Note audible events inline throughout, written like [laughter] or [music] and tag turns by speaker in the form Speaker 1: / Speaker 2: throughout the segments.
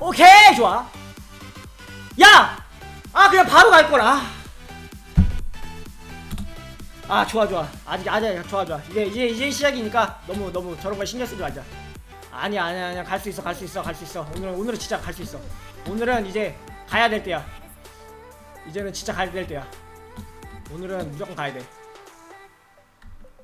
Speaker 1: 오케이 좋아. 야! 아 그냥 바로 갈걸 아. 아 좋아 좋아. 아직 아직 좋아 좋아. 이제 이제 이제 시작이니까 너무 너무 저런 거 신경 쓰지 말자. 아니야 아니야 아니야. 갈 수 있어 갈 수 있어 갈 수 있어. 오늘은 오늘은 진짜 갈 수 있어. 오늘은 이제 가야 될 때야. 이제는 진짜 가야 될 때야. 오늘은 무조건 가야 돼.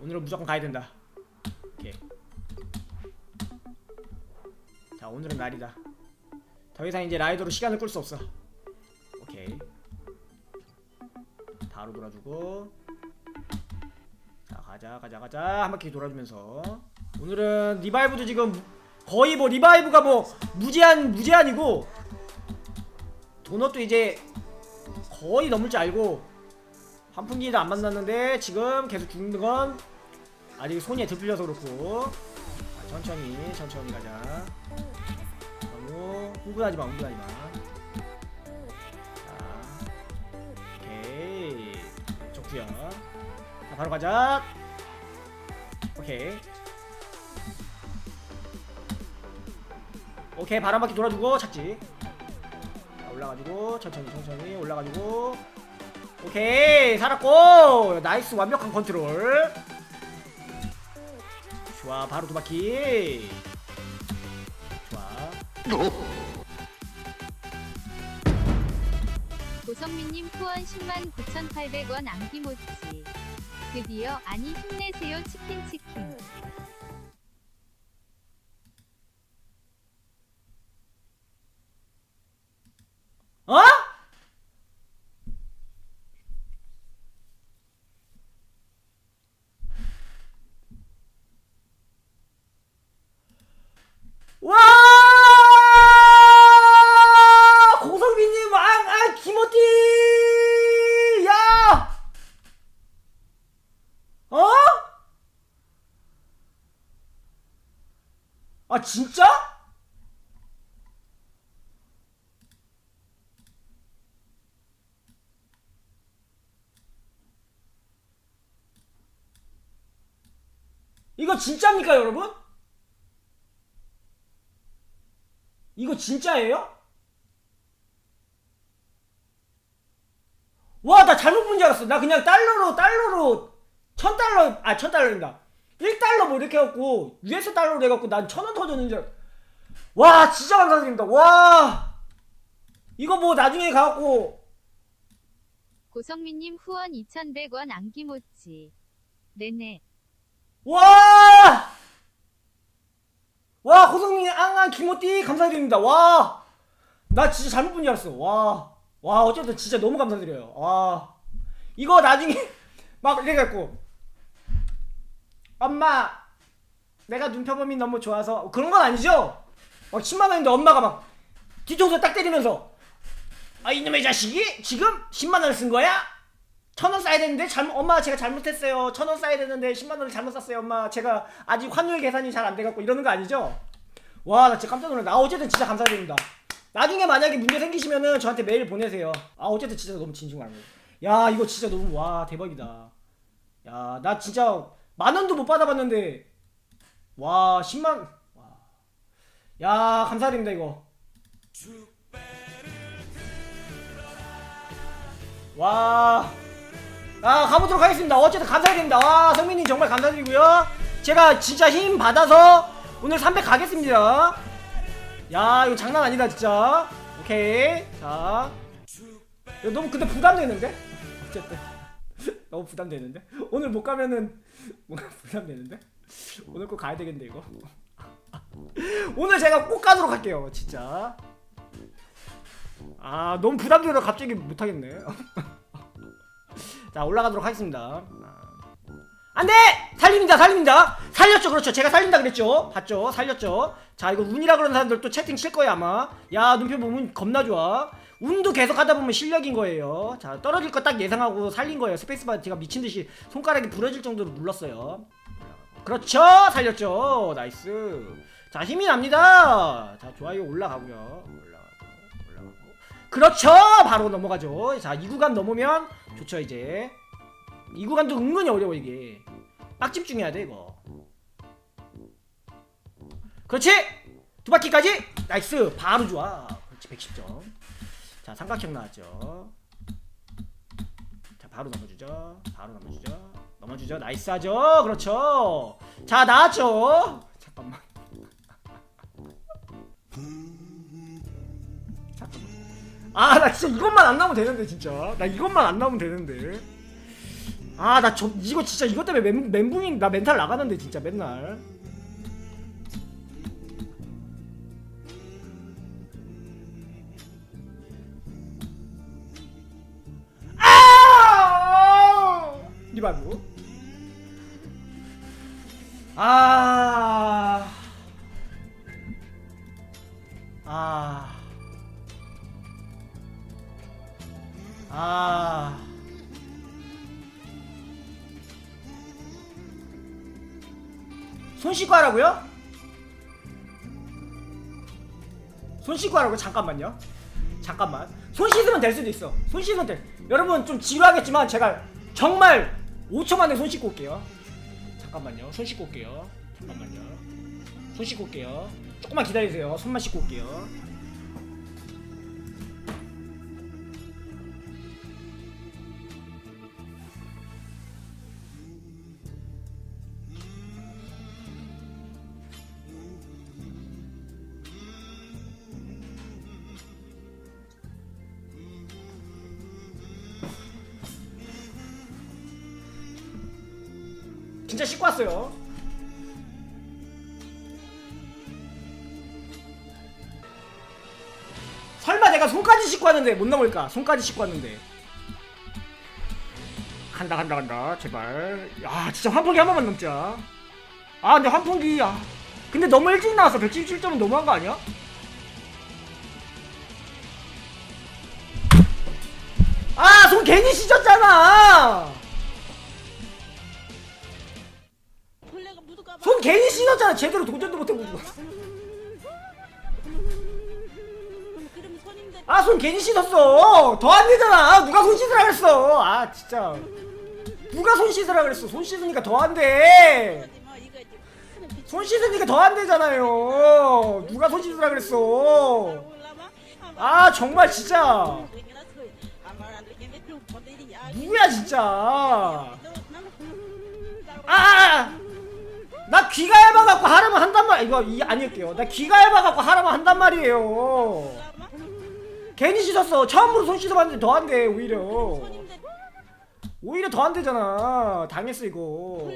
Speaker 1: 오늘은 무조건 가야 된다. 오케이. 자 오늘은 날이다 더 이상 이제 라이더로 시간을 끌 수 없어. 오케이. 바로 돌아주고. 자 가자 가자 가자. 한 바퀴 돌아주면서. 오늘은 리바이브도 지금 거의 뭐 리바이브가 뭐 무제한 무제한이고 도넛도 이제 거의 넘을 줄 알고 환풍기도 안 만났는데 지금 계속 죽는 건 아직 손이 들풀려서 그렇고. 자, 천천히 천천히 가자 흥분하지 마 흥분하지 마. 자, 오케이. 좋구요 자 바로 가자. 오케이. 오케이 바람 바퀴 돌아주고 착지. 자, 올라가지고 천천히 천천히 올라가지고. 오케이 살았고. 나이스 완벽한 컨트롤. 좋아 바로 두 바퀴. 좋아
Speaker 2: 고성민님 후원 10만 9,800원 안기모찌. 드디어 아니 힘내세요 치킨 치킨.
Speaker 1: 어? 와! 고성빈님, 아, 아, 김호띠! 야! 어? 아, 진짜? 이거 진짜입니까, 여러분? 이거 진짜예요? 와, 나 잘못 본 줄 알았어. 나 그냥 달러로, 달러로, 천 달러, 아, 천 달러입니다. 1달러 뭐 이렇게 해갖고, US 달러로 해갖고, 난 천 원 터졌는 줄 알... 와, 진짜 감사드립니다. 와! 이거 뭐 나중에 가갖고,
Speaker 2: 고성민님 후원 2,100원 안기모찌. 네네.
Speaker 1: 와! 와, 고성민, 앙앙, 김호띠, 감사드립니다. 와! 나 진짜 잘못 본 줄 알았어. 와. 와, 어쨌든 진짜 너무 감사드려요. 와. 이거 나중에, [laughs] 막, 이래 갖고, 엄마, 내가 눈펴봄이 너무 좋아서, 그런 건 아니죠? 막 10만 원인데 엄마가 막, 뒤통수 딱 때리면서, 아, 이놈의 자식이? 지금 10만 원을 쓴 거야? 천 원 써야 되는데 잘못 엄마 제가 잘못했어요. 천 원 써야 되는데 10만 원을 잘못 샀어요. 엄마 제가 아직 환율 계산이 잘 안 돼갖고 이러는 거 아니죠? 와 나 진짜 깜짝 놀랐네. 아 어쨌든 진짜 감사드립니다. 나중에 만약에 문제 생기시면은 저한테 메일 보내세요. 아 어쨌든 진짜 너무 진심으로 야 이거 진짜 너무 와 대박이다. 야 나 진짜 만 원도 못 받아봤는데 와 10만 와. 야 감사드립니다 이거. 와. 아 가보도록 하겠습니다. 어쨌든 감사드립니다. 와 성민님 정말 감사드리고요. 제가 진짜 힘 받아서 오늘 300 가겠습니다. 야 이거 장난 아니다 진짜. 오케이 자. 너무 근데 부담되는데? 어쨌든 너무 부담되는데? 오늘 못 가면은 뭔가 [laughs] 부담되는데? 오늘 꼭 가야 되겠는데 이거. [laughs] 오늘 제가 꼭 가도록 할게요 진짜. 아 너무 부담되려 갑자기 못 하겠네. [laughs] 자 올라가도록 하겠습니다 안돼! 살립니다 살립니다. 살렸죠 그렇죠. 제가 살린다 그랬죠. 봤죠? 살렸죠. 자 이거 운이라 그러는 사람들 또 채팅 칠 거야 아마. 야 눈표 보면 겁나 좋아. 운도 계속 하다 보면 실력인 거예요. 자 떨어질 거 딱 예상하고 살린 거예요. 스페이스바 제가 미친 듯이 손가락이 부러질 정도로 눌렀어요. 그렇죠. 살렸죠. 나이스. 자 힘이 납니다. 자 좋아요 올라가고요. 올라가고 올라가고. 그렇죠. 바로 넘어가죠. 자 이 구간 넘으면 좋죠 이제 이 구간도 은근히 어려워 이게. 빡 집중해야 돼 이거. 그렇지? 두 바퀴까지? 나이스! 바로 좋아. 그렇지 110점. 자 삼각형 나왔죠. 자 바로 넘어주죠. 바로 넘어주죠. 넘어주죠. 나이스 하죠. 그렇죠. 자 나왔죠. 잠깐만. [laughs] 잠깐만. 아 나 진짜 이것만 안 나오면 되는데 진짜. 나 이것만 안 나오면 되는데 아 나 저 이거 진짜 이것 때문에 멘, 멘붕이 나 멘탈 나가는데 진짜 맨날 아 리바이브 아 아. 아. 손 씻고 하라고요? 손 씻고 하라고 잠깐만요. 잠깐만. 손 씻으면 될 수도 있어. 손 씻으면 돼. 여러분 좀 지루하겠지만 제가 정말 5초 만에 손 씻고 올게요. 잠깐만요. 손 씻고 올게요. 잠깐만요. 손 씻고 올게요. 조금만 기다리세요. 손만 씻고 올게요. 진짜 씻고 왔어요. 설마 내가 손까지 씻고 왔는데 못 넘을까? 손까지 씻고 왔는데. 간다 간다 간다 제발. 야 진짜 환풍기 한 번만 넘자. 아 근데 환풍기 아 근데 너무 일찍 나왔어 177점은 너무한 거 아니야? 아 손 괜히 씻었잖아. 손 괜히 씻었잖아. 제대로 도전도 못해보고.
Speaker 3: 그럼 손님들
Speaker 1: 아손 괜히 씻었어. 더 안 되잖아. 누가 손 씻으라 그랬어? 아 진짜. 누가 손 씻으라 그랬어? 손 씻으니까 더.
Speaker 3: 하는 빛이
Speaker 1: 씻으니까 더 안 되잖아요. 누가 손 씻으라 그랬어. 아 정말 진짜. 누구야 진짜? 아! 나 귀가 얇아갖고 하라면 한단 말 이거 이 아닐게요. 나 귀가 얇아갖고 하라면 한단 말이에요. 괜히 씻었어. 처음으로 손 씻어봤는데 더 안 돼 오히려. 오히려 더 안 되잖아. 당했어 이거.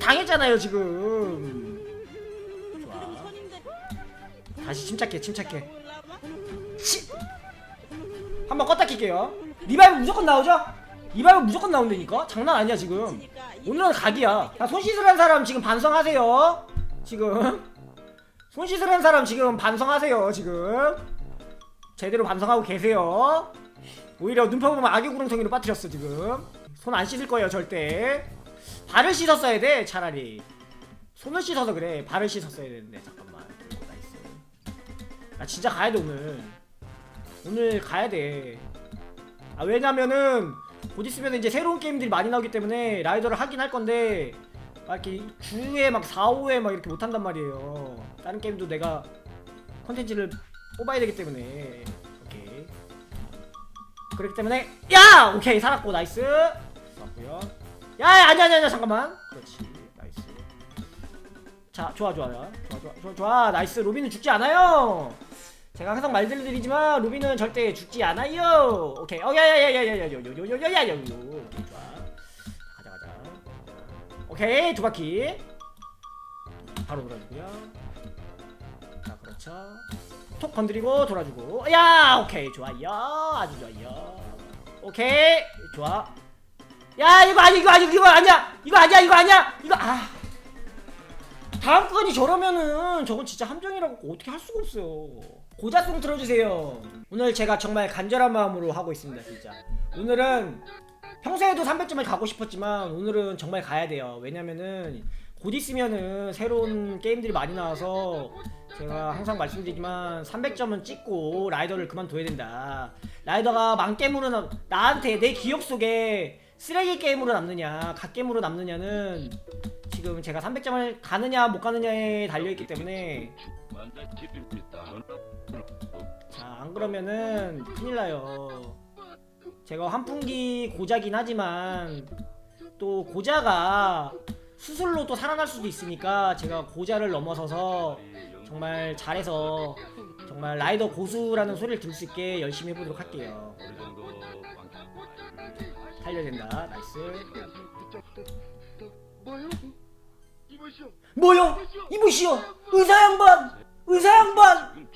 Speaker 1: 당했잖아요 지금. 다시 침착해 침착해. 치! 한번 껐다 킬게요. 리바이브 무조건 나오죠? 리바이브 무조건 나온다니까? 장난 아니야 지금. 오늘은 각이야. 자, 손 씻으란 사람 지금 반성하세요. 지금. 손 씻으란 사람 지금 반성하세요 지금. 제대로 반성하고 계세요. 오히려 눈파 보면 악의 구렁텅이로 빠뜨렸어 지금. 손 안 씻을 거예요 절대. 발을 씻었어야 돼 차라리. 손을 씻어서 그래. 발을 씻었어야 되는데. 잠깐만. 오, 나이스. 나 진짜 가야 돼 오늘. 오늘 가야 돼 아 왜냐면은 곧 있으면 이제 새로운 게임들이 많이 나오기 때문에 라이더를 하긴 할 건데 막 이렇게 주에 막 4, 5회 막 이렇게 못 한단 말이에요. 다른 게임도 내가 컨텐츠를 뽑아야 되기 때문에 오케이. 그렇기 때문에 야 오케이 살았고 나이스 좋았고요. 야 야, 아니야 아니야 아니야 잠깐만. 그렇지 나이스. 자 좋아 좋아 좋아 좋아 좋아 좋아 나이스 로비는 죽지 않아요. 제가 항상 말들드리지만 루비는 절대 죽지 않아요. 오케이. 어 야야야야야야야야야야야야. 좋아. 가자 가자. 오케이 두 바퀴. 바로 돌아주고요. 자 그렇죠. 톡 건드리고 돌아주고. 야 오케이 좋아요. 아주 좋아요. 오케이 좋아. 야 이거 아니 이거 아니 이거 아니야. 이거 아니야 이거 아니야. 이거 아. 다음 건이 저러면은 저건 진짜 함정이라고 어떻게 할 수가 없어요. 고자송 틀어주세요. 오늘 제가 정말 간절한 마음으로 하고 있습니다, 진짜. 오늘은 평소에도 300점을 가고 싶었지만 오늘은 정말 가야 돼요. 왜냐면은 곧 있으면은 새로운 게임들이 많이 나와서 제가 항상 말씀드리지만 300점은 찍고 라이더를 그만둬야 된다. 라이더가 망게임으로 남, 나한테 내 기억 속에 쓰레기 게임으로 남느냐, 갓게임으로 남느냐는 지금 제가 300점을 가느냐 못 가느냐에 달려 있기 때문에 자 안 그러면은 큰일 나요. 제가 환풍기 고자긴 하지만 또 고자가 수술로 또 살아날 수도 있으니까 제가 고자를 넘어서서 정말 잘해서 정말 라이더 고수라는 소리를 들을 수 있게 열심히 해보도록 할게요. 살려야 된다. 나이스. 뭐요? 이보시오. 의사 양반. 의사 양반.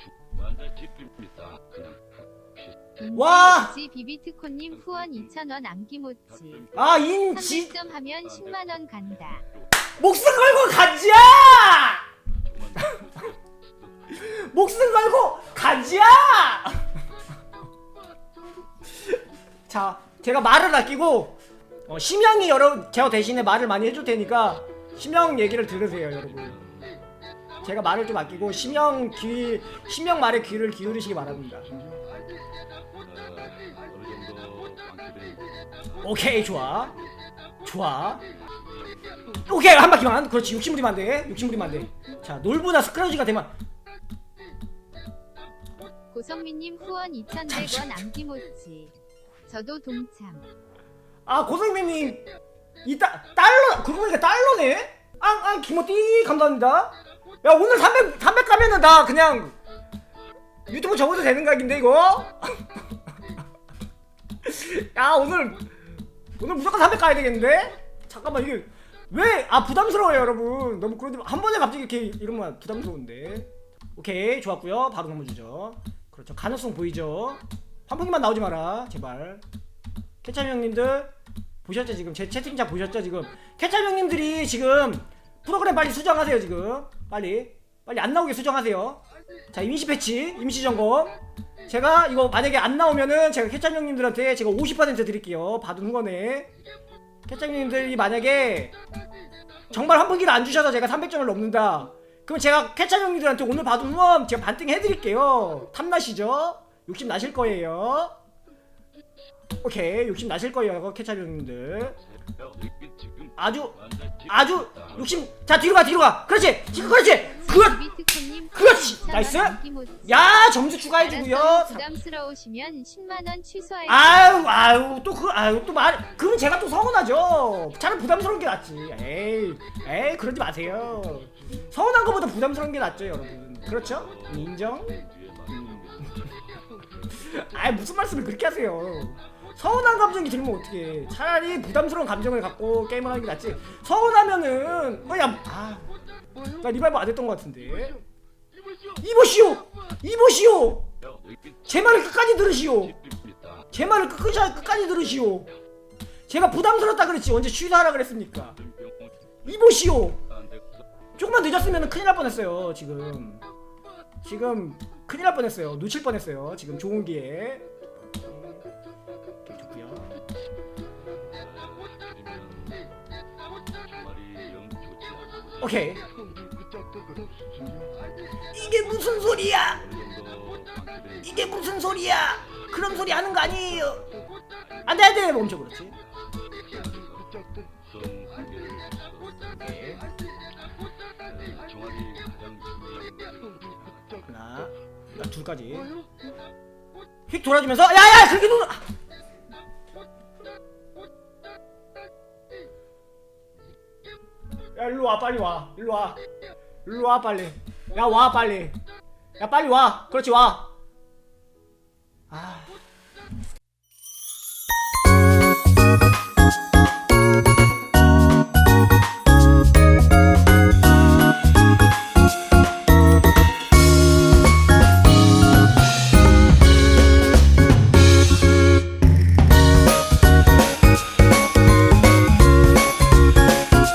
Speaker 1: 와!
Speaker 2: 인지 비비트코님 후원 2,000원 암기모찌.
Speaker 1: 아 인지
Speaker 2: 300점 하면 10만원 간다.
Speaker 1: 목숨 걸고 가자. [laughs] 목숨 걸고 가자. [laughs] 자, 제가 말을 아끼고 어, 심영이 여러분 제가 대신에 말을 많이 해줄 테니까 심영 얘기를 들으세요, 여러분. 제가 말을 좀 아끼고 심영 귀 심영 말에 귀를 기울이시기 바랍니다. 오케이 좋아, 좋아. 오케이 한 바퀴만. 그렇지 욕심 부리면 안돼. 욕심 부리면 안돼. 자 놀보다 스크러지가 되면.
Speaker 2: 고성민님 후원 2,100원 암기모찌. 저도 동참.
Speaker 1: 아 고성민님. 이따 달러 그거 보니까 달러네? 앙앙 김어띠 감사합니다 야 오늘 300 300 가면은 나 그냥 유튜브 접어도 되는 각인데 이거? [laughs] 야 오늘 오늘 무조건 300 가야 되겠는데? 잠깐만 이게 왜 아 부담스러워요 여러분. 너무 마. 한 번에 갑자기 이렇게 이러면 부담스러운데. 오케이 좋았고요. 바로 넘어주죠. 그렇죠. 가능성 보이죠? 환풍기만 나오지 마라 제발. 케찹 형님들 보셨죠 지금? 제 채팅창 보셨죠 지금? 케찹 형님들이 지금 프로그램 빨리 수정하세요 지금. 빨리. 빨리 안 나오게 수정하세요. 자 임시 패치 임시 점검. 제가 이거 만약에 안 나오면은 제가 케찹 형님들한테 제가 50% 드릴게요. 받은 후원에 케찹 형님들이 만약에 정말 환풍기를 안 주셔서 제가 300점을 넘는다. 그럼 제가 케찹 형님들한테 오늘 받은 후원 제가 반띵 해드릴게요. 탐나시죠? 욕심 나실 거예요. 오케이. 욕심 나실 거예요 케찹 형님들 아주 아주 욕심. 자 뒤로 가 뒤로 가. 그렇지 지금 그렇지. 그렇 그렇지!
Speaker 2: 후원 2,000원
Speaker 1: 나이스! 야 점수 추가해주고요.
Speaker 2: 부담스러우시면 10만 원 취소할게요.
Speaker 1: 아유 아유 또 그 아유 또말 그럼 제가 또 서운하죠. 차라리 부담스러운 게 낫지. 에이 에이 그러지 마세요. 서운한 것보다 부담스러운 게 낫죠 여러분. 그렇죠? 인정? 아 무슨 말씀을 그렇게 하세요 서운한 감정이 들면 어떻게 차라리 부담스러운 감정을 갖고 게임을 하는 게 낫지. 서운하면은 그냥 아나 리바이브 안 했던 것 같은데. 이보시오! 이보시오! 제 말을 끝까지 들으시오. 제 말을 끝까지, 끝까지 들으시오. 제가 부담스럽다 그랬지. 언제 취소하라 그랬습니까? 이보시오! 조금만 늦었으면 큰일 날 뻔했어요 지금. 지금 큰일 날 뻔했어요. 놓칠 뻔했어요 지금 좋은 기회 오케이. 이게 무슨 소리야? 이게 무슨 소리야? 그런 소리 하는 거 아니에요. 안 돼 안 돼. 멈춰 그렇지. 하나 나 둘까지. 휙 돌아주면서 야 야 그렇게 누 야 일로 와 빨리 와. 일로 와. 일로 와 빨리. 야 와 빨리. 야 빨리 와. 그렇지 와. 아